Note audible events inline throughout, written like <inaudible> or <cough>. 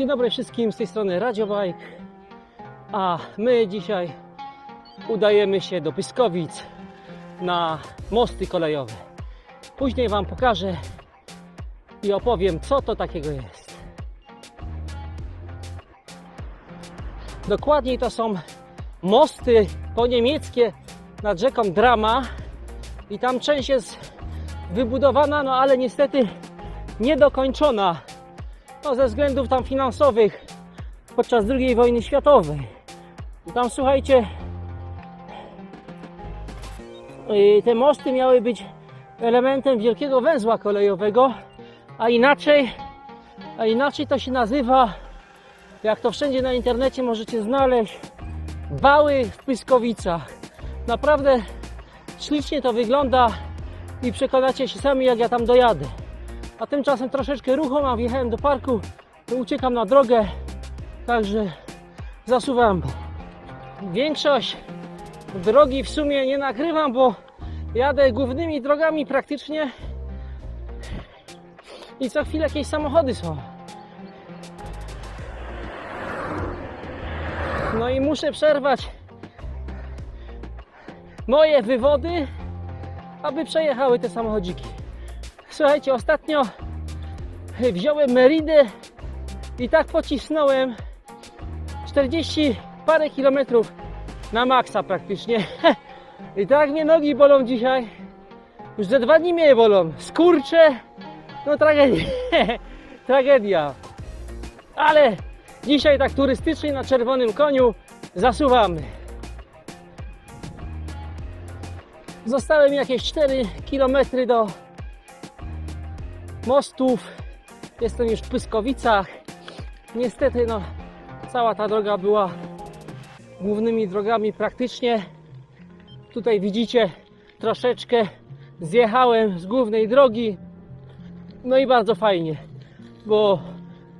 Dzień dobry wszystkim, z tej strony Radio Bike. A my dzisiaj udajemy się do Pyskowic na mosty kolejowe. Później Wam pokażę i opowiem, co to takiego jest. Dokładniej to są mosty po niemieckie nad rzeką Drama i tam część jest wybudowana, no ale niestety niedokończona no, ze względów tam finansowych podczas II wojny światowej. I tam słuchajcie, yy, te mosty miały być elementem wielkiego węzła kolejowego, a inaczej, a inaczej to się nazywa, jak to wszędzie na internecie możecie znaleźć, bały w Pyskowicach. Naprawdę ślicznie to wygląda i przekonacie się sami, jak ja tam dojadę. A tymczasem troszeczkę ruchu mam, wjechałem do parku, uciekam na drogę, także zasuwam. Większość drogi w sumie nie nagrywam, bo jadę głównymi drogami praktycznie i co chwilę jakieś samochody są. No i muszę przerwać moje wywody, aby przejechały te samochodziki. Słuchajcie, ostatnio wziąłem Meridę i tak pocisnąłem 40 parę kilometrów na maksa praktycznie. <laughs> I tak mnie nogi bolą dzisiaj. Już ze dwa dni mnie bolą. Skurcze. No tragedia. <laughs> tragedia. Ale dzisiaj tak turystycznie na czerwonym koniu zasuwamy. Zostały mi jakieś 4 km do mostów. Jestem już w Pyskowicach. Niestety, no, cała ta droga była głównymi drogami praktycznie. Tutaj widzicie, troszeczkę zjechałem z głównej drogi. No i bardzo fajnie, bo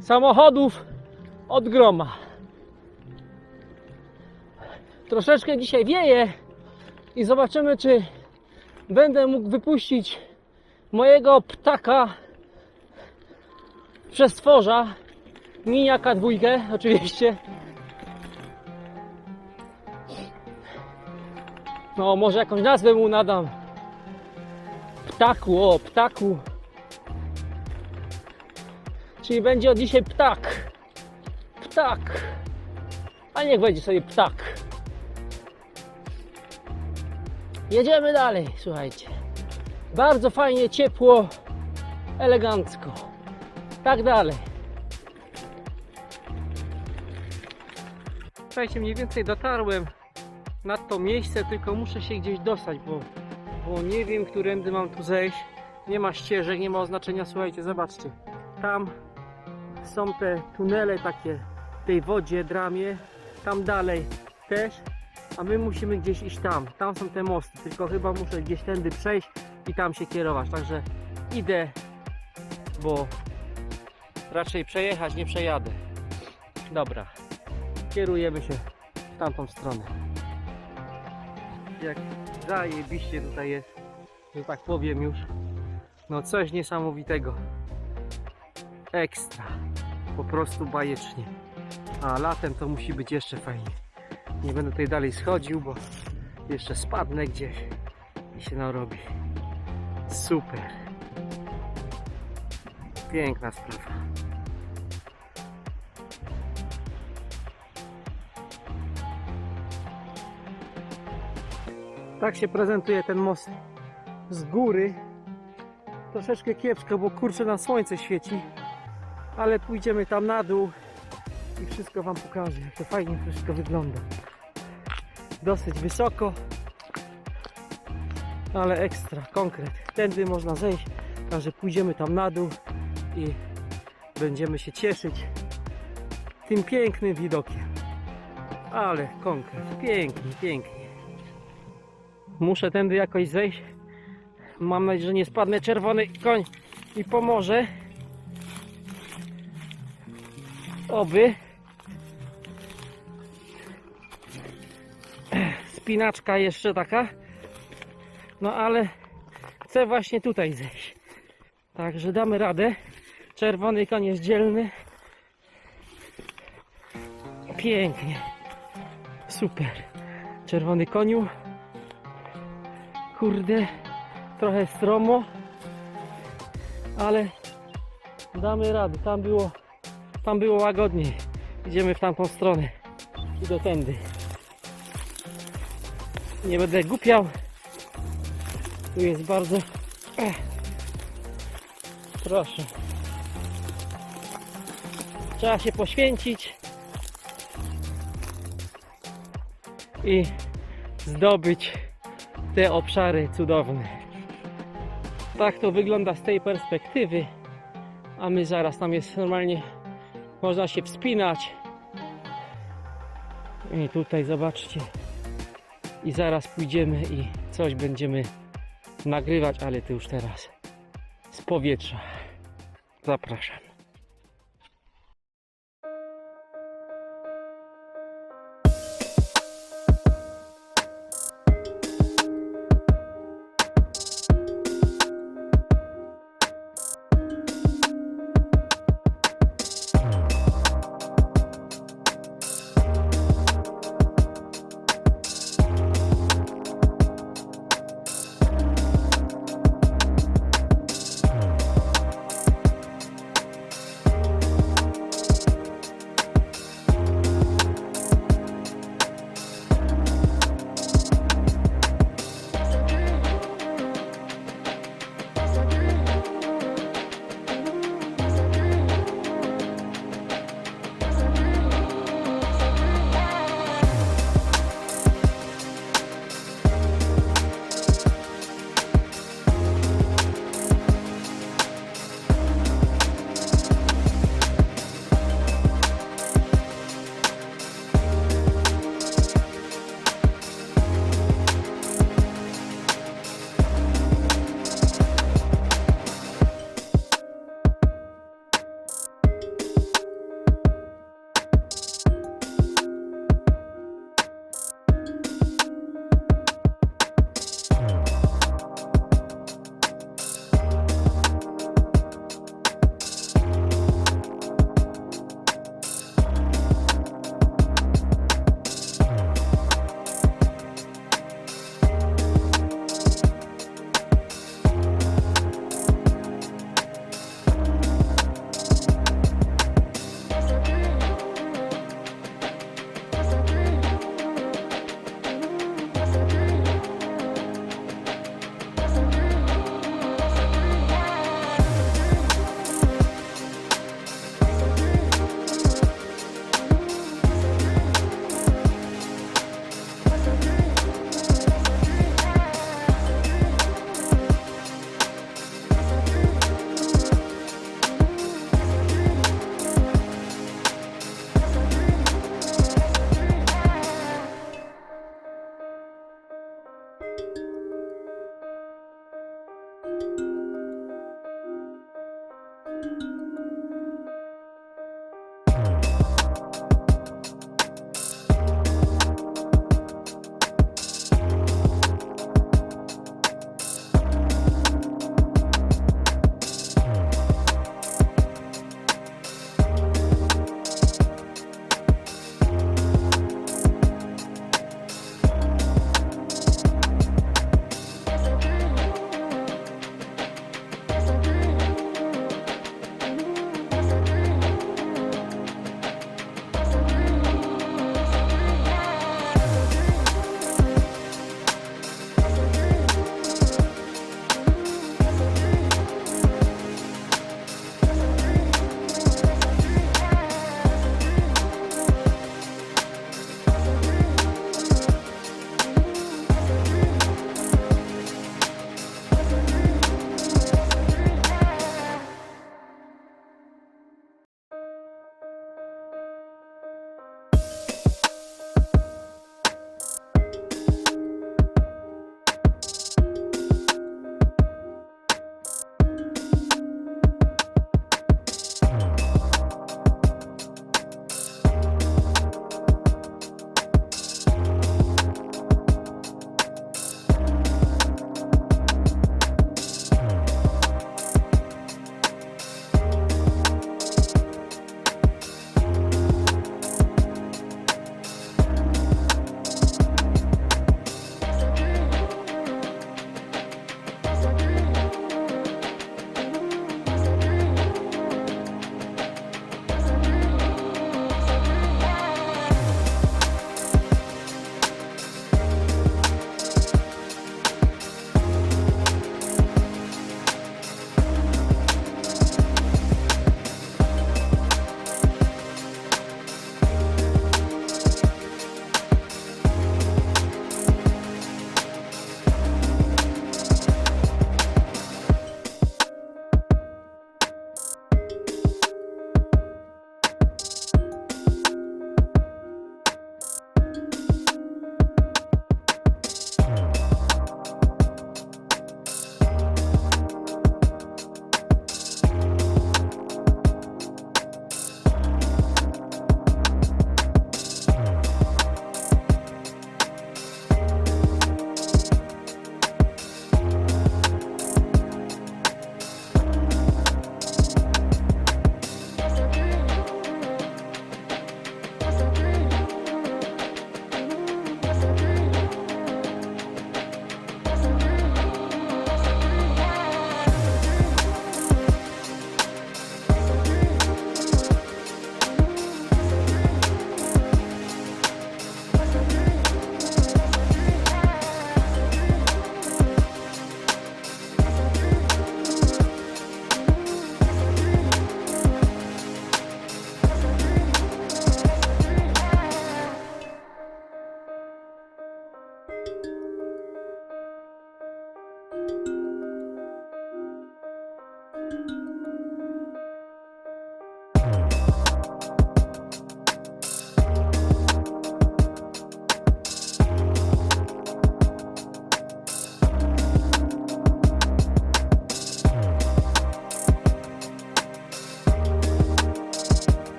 samochodów od groma. Troszeczkę dzisiaj wieje i zobaczymy, czy będę mógł wypuścić mojego ptaka przestworza miniaka dwójkę oczywiście. No może jakąś nazwę mu nadam. Ptaku, o ptaku. Czyli będzie od dzisiaj ptak. Ptak. A niech będzie sobie ptak. Jedziemy dalej słuchajcie. Bardzo fajnie, ciepło, elegancko. Tak dalej. Słuchajcie, mniej więcej dotarłem na to miejsce, tylko muszę się gdzieś dostać, bo, bo nie wiem, którędy mam tu zejść. Nie ma ścieżek, nie ma oznaczenia. Słuchajcie, zobaczcie. Tam są te tunele takie w tej wodzie, dramie. Tam dalej też. A my musimy gdzieś iść tam. Tam są te mosty, tylko chyba muszę gdzieś tędy przejść i tam się kierować. Także idę, bo raczej przejechać nie przejadę. Dobra, kierujemy się w tamtą stronę. Jak zajebiście tutaj jest, że tak powiem już. No coś niesamowitego. Ekstra. Po prostu bajecznie. A latem to musi być jeszcze fajnie. Nie będę tutaj dalej schodził, bo jeszcze spadnę gdzieś i się narobi. Super. Piękna sprawa. Tak się prezentuje ten most z góry. Troszeczkę kiepsko, bo kurczę na słońce świeci. Ale pójdziemy tam na dół i wszystko Wam pokażę, jak to fajnie wszystko wygląda. Dosyć wysoko, ale ekstra, konkret. Tędy można zejść, także pójdziemy tam na dół i będziemy się cieszyć tym pięknym widokiem. Ale konkret, pięknie, pięknie. Muszę tędy jakoś zejść. Mam nadzieję, że nie spadnę czerwony koń i pomoże. Oby. Spinaczka jeszcze taka. No ale chcę właśnie tutaj zejść. Także damy radę. Czerwony koń jest dzielny. Pięknie. Super. Czerwony koniu. Kurde, trochę stromo, ale damy radę. Tam było, tam było łagodniej. Idziemy w tamtą stronę i do tędy. Nie będę głupiał. Tu jest bardzo. Proszę. Trzeba się poświęcić i zdobyć te obszary cudowne. Tak to wygląda z tej perspektywy. A my zaraz tam jest normalnie można się wspinać. I tutaj zobaczcie. I zaraz pójdziemy i coś będziemy nagrywać, ale to już teraz z powietrza. Zapraszam.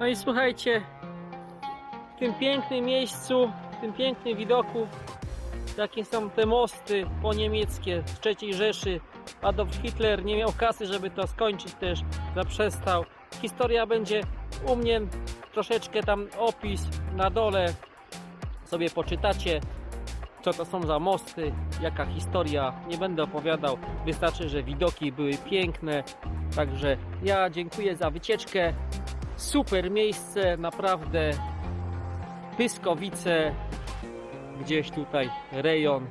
No i słuchajcie, w tym pięknym miejscu, w tym pięknym widoku, jakie są te mosty po niemieckie z III Rzeszy. Adolf Hitler nie miał kasy, żeby to skończyć też, zaprzestał. Historia będzie u mnie, troszeczkę tam opis na dole, sobie poczytacie, co to są za mosty, jaka historia. Nie będę opowiadał, wystarczy, że widoki były piękne. Także ja dziękuję za wycieczkę. Super miejsce, naprawdę. Pyskowice, gdzieś tutaj rejon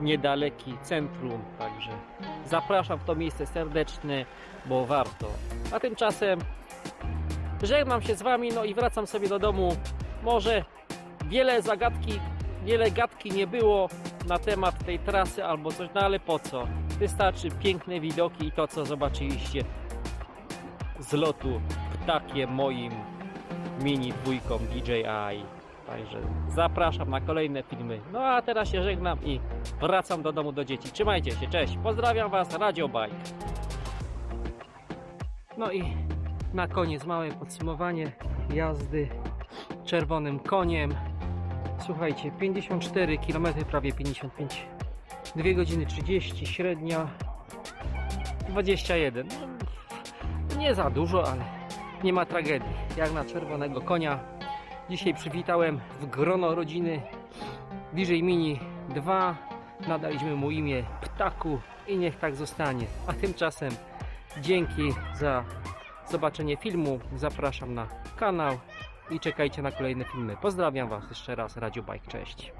niedaleki centrum, także zapraszam w to miejsce serdecznie, bo warto. A tymczasem żegnam się z Wami, no i wracam sobie do domu. Może wiele zagadki, wiele gadki nie było na temat tej trasy albo coś, no ale po co? Wystarczy piękne widoki i to, co zobaczyliście z lotu ptakiem moim mini dwójką DJI. Także zapraszam na kolejne filmy. No a teraz się żegnam i wracam do domu do dzieci. Trzymajcie się, cześć. Pozdrawiam Was, Radio Bike. No i na koniec małe podsumowanie jazdy czerwonym koniem. Słuchajcie, 54 km, prawie 55. 2 godziny 30, średnia 21. Nie za dużo, ale nie ma tragedii. Jak na czerwonego konia. Dzisiaj przywitałem w grono rodziny DJ Mini 2. Nadaliśmy mu imię Ptaku i niech tak zostanie. A tymczasem dzięki za zobaczenie filmu. Zapraszam na kanał i czekajcie na kolejne filmy. Pozdrawiam Was jeszcze raz, Radio Bike. Cześć.